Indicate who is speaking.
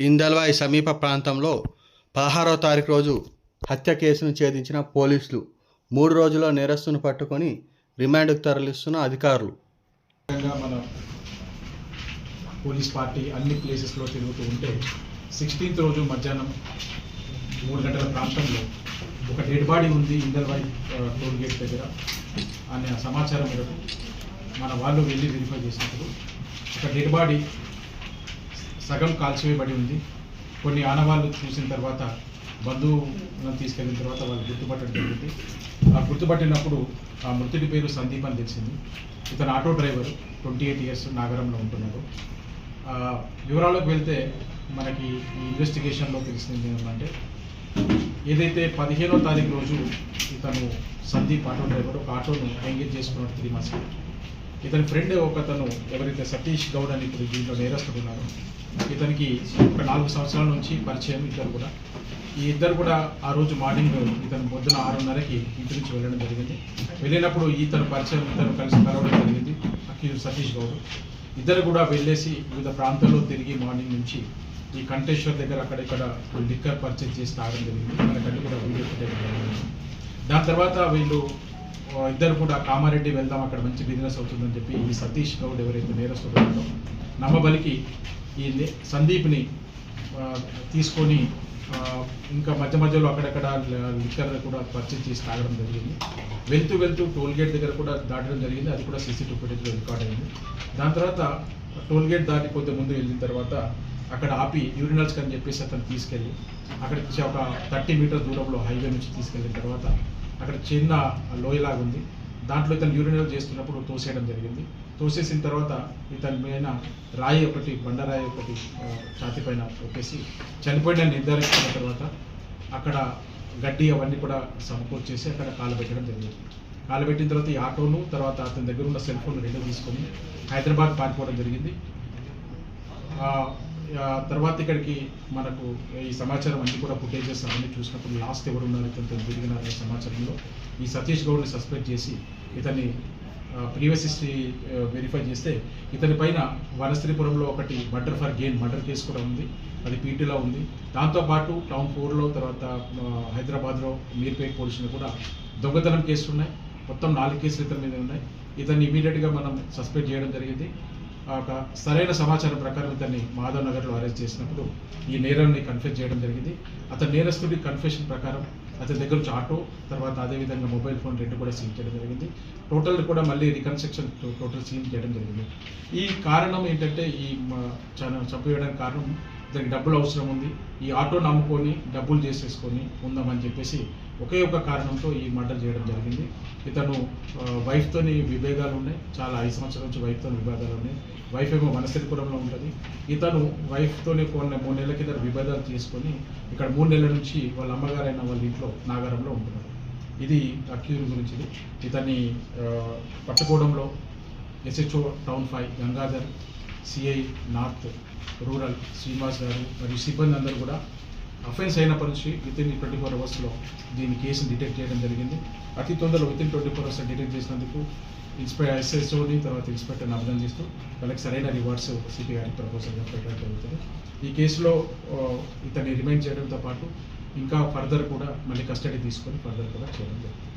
Speaker 1: ఇందల్వాయి సమీప ప్రాంతంలో పదహారో తారీఖు రోజు హత్య కేసును ఛేదించిన పోలీసులు మూడు రోజుల్లో నేరస్తును పట్టుకొని రిమాండ్కు తరలిస్తున్న అధికారులు.
Speaker 2: మన పోలీస్ పార్టీ అన్ని ప్లేసెస్లో తిరుగుతూ ఉంటే సిక్స్టీన్త్ రోజు మధ్యాహ్నం మూడు గంటల ప్రాంతంలో ఒక డెడ్ బాడీ ఉంది ఇందల్వాయి టోల్ గేట్ దగ్గర. అనే సమాచారం మేరకు మన వాళ్ళు వెళ్ళి వెరిఫై చేసినప్పుడు ఒక డెడ్ బాడీ సగం కాల్చివేయబడి ఉంది. కొన్ని ఆనవాళ్ళు చూసిన తర్వాత బంధువులను తీసుకెళ్ళిన తర్వాత వాళ్ళు గుర్తుపట్టడం జరిగింది. ఆ గుర్తుపట్టినప్పుడు ఆ మృతుడి పేరు సందీప్ అని తెలిసింది. ఇతను auto driver twenty eight years నాగరంలో ఉంటున్నారు వివరాలకు వెళ్తే మనకి ఈ ఇన్వెస్టిగేషన్లో తెలిసింది ఏంటంటే ఏదైతే పదిహేనో తారీఖు రోజు ఇతను సందీప్ ఆటో డ్రైవర్ ఒక ఆటోను ఎంగేజ్ చేసుకున్నాడు త్రీ మంత్స్. ఇతని ఫ్రెండ్ ఒకతను ఎవరైతే సతీష్ గౌడ్ అని ఇప్పుడు దీంట్లో నేరస్తుడు ఉన్నారో ఇతనికి ఒక నాలుగు సంవత్సరాల నుంచి పరిచయం ఇద్దరు కూడా. ఈ ఇద్దరు కూడా ఆ రోజు మార్నింగ్ ఇతను పొద్దున ఆరున్నరకి ఇంటి నుంచి వెళ్ళడం జరిగింది. వెళ్ళినప్పుడు ఇతను పరిచయం ఇతను కలిసి కలవడం జరిగింది. అక్యూజ్ సతీష్ గౌడ్. ఇద్దరు కూడా వెళ్ళేసి వివిధ ప్రాంతాల్లో తిరిగి మార్నింగ్ నుంచి ఈ కంటేశ్వర్ దగ్గర అక్కడిక్కడ లిక్కర్ పర్చేజ్ చేసి తాగడం జరిగింది. మనకన్నీ కూడా వీడియో దాని తర్వాత వీళ్ళు ఇద్దరు కూడా కామారెడ్డి వెళ్దాం అక్కడ మంచి బిజినెస్ అవుతుందని చెప్పి ఈ సతీష్ గౌడ్ ఎవరైతే నేరస్తుడు నమ్మబలికి ఈ సందీప్ని తీసుకొని ఇంకా మధ్య మధ్యలో అక్కడక్కడ లిక్కర్ కూడా పర్చేజ్ చేసి తాగడం జరిగింది. వెళ్తూ వెళ్తూ టోల్గేట్ దగ్గర కూడా దాటడం జరిగింది. అది కూడా సీసీటీవీ ఫుటేజ్లో రికార్డ్ అయింది. దాని తర్వాత టోల్గేట్ దాటి కొద్ది ముందు వెళ్ళిన తర్వాత అక్కడ ఆపి యూరినల్స్కి అని చెప్పేసి అతను తీసుకెళ్ళి అక్కడికి వచ్చి ఒక థర్టీ మీటర్ దూరంలో హైవే నుంచి తీసుకెళ్ళిన తర్వాత అక్కడ చిన్న లోయలాగా ఉంది. దాంట్లో ఇతను యూరినల్ చేస్తున్నప్పుడు తోసేయడం జరిగింది. తోసేసిన తర్వాత ఇతని పైన రాయి ఒకటి బండరాయి ఒకటి ఛాతి పైన పెట్టేసి చనిపోయిన నిర్ధారించుకున్న తర్వాత అక్కడ గడ్డి అవన్నీ కూడా సమకూర్చేసి అక్కడ కాలుపెట్టడం జరిగింది. కాలుపెట్టిన తర్వాత ఈ ఆటోను తర్వాత అతని దగ్గర ఉన్న సెల్ ఫోన్ రెండు తీసుకొని హైదరాబాద్ పారిపోవడం జరిగింది. తర్వాత ఇక్కడికి మనకు ఈ సమాచారం అన్ని కూడా ఫుటేజెస్ అవన్నీ చూసినప్పుడు లాస్ట్ ఎవరు ఉన్నారు ఇతను అనే సమాచారంలో ఈ సతీష్ గౌడ్ని సస్పెండ్ చేసి ఇతన్ని ప్రీవియస్ హిస్టరీ వెరిఫై చేస్తే ఇతని పైన వనశ్రీపురంలో ఒకటి murder for gain murder case కూడా ఉంది. అది పీటీలో ఉంది. దాంతోపాటు టౌన్ ఫోర్లో తర్వాత హైదరాబాద్లో మీర్పేట్ పోలీసులు కూడా దొంగతనం కేసులు ఉన్నాయి. మొత్తం నాలుగు కేసులు ఇతని మీద ఉన్నాయి. ఇతన్ని ఇమీడియట్గా మనం సస్పెండ్ చేయడం జరిగింది. సరైన సమాచారం ప్రకారం ఇతన్ని మాధవ్ నగర్లో అరెస్ట్ చేసినప్పుడు ఈ నేరాన్ని కన్ఫెస్ చేయడం జరిగింది. అతని నేరస్తుడి కన్ఫెషన్ ప్రకారం అతని దగ్గర నుంచి ఆటో తర్వాత అదేవిధంగా మొబైల్ ఫోన్ రెండు కూడా సీజ్ చేయడం జరిగింది. టోటల్ కూడా మళ్ళీ రికన్స్ట్రక్షన్ టోటల్ సీజ్ చేయడం జరిగింది. ఈ కారణం ఏంటంటే ఈ మ- చంపేయడానికి కారణం ఇతనికి డబ్బులు అవసరం ఉంది. ఈ ఆటో నమ్ముకొని డబ్బులు చేసేసుకొని ఉందామని చెప్పేసి ఒకే ఒక కారణంతో ఈ మర్డర్ చేయడం జరిగింది. ఇతను వైఫ్తోని విభేదాలు ఉన్నాయి. చాలా ఐదు సంవత్సరాల నుంచి వైఫ్తో విభేదాలు ఉన్నాయి. వైఫ్ ఏమో వనస్థలిపురంలో ఉంటుంది. ఇతను వైఫ్తోనే కొన్ని మూడు నెలల కింద విభేదాలు చేసుకొని ఇక్కడ మూడు నెలల నుంచి వాళ్ళ అమ్మగారైన వాళ్ళ ఇంట్లో నాగారంలో ఉంటున్నారు. ఇది అక్యూర్ గురించి ఇతన్ని పట్టుకోవడంలో SHO town five Gangadhar CI north rural Srinivas garu మరియు సిబ్బంది అందరూ కూడా అఫెన్స్ అయినప్పటి నుంచి విత్ ఇన్ ట్వంటీ ఫోర్ అవర్స్లో దీని కేసుని డిటెక్ట్ చేయడం జరిగింది. అతి తొందరలో within twenty four hours detect చేసినందుకు ఇన్స్పెక్టర్ ఎస్ఎస్ఓని తర్వాత ఇన్స్పెక్టర్ని అభినందిస్తూ వాళ్ళకి సరైన రివార్డ్స్ సిపి గారికి ప్రపోజల్గా పెట్టడం జరుగుతుంది. ఈ కేసులో ఇతన్ని రిమైండ్ చేయడంతో పాటు ఇంకా ఫర్దర్ కూడా మళ్ళీ కస్టడీ తీసుకొని ఫర్దర్ కూడా చేయడం జరుగుతుంది.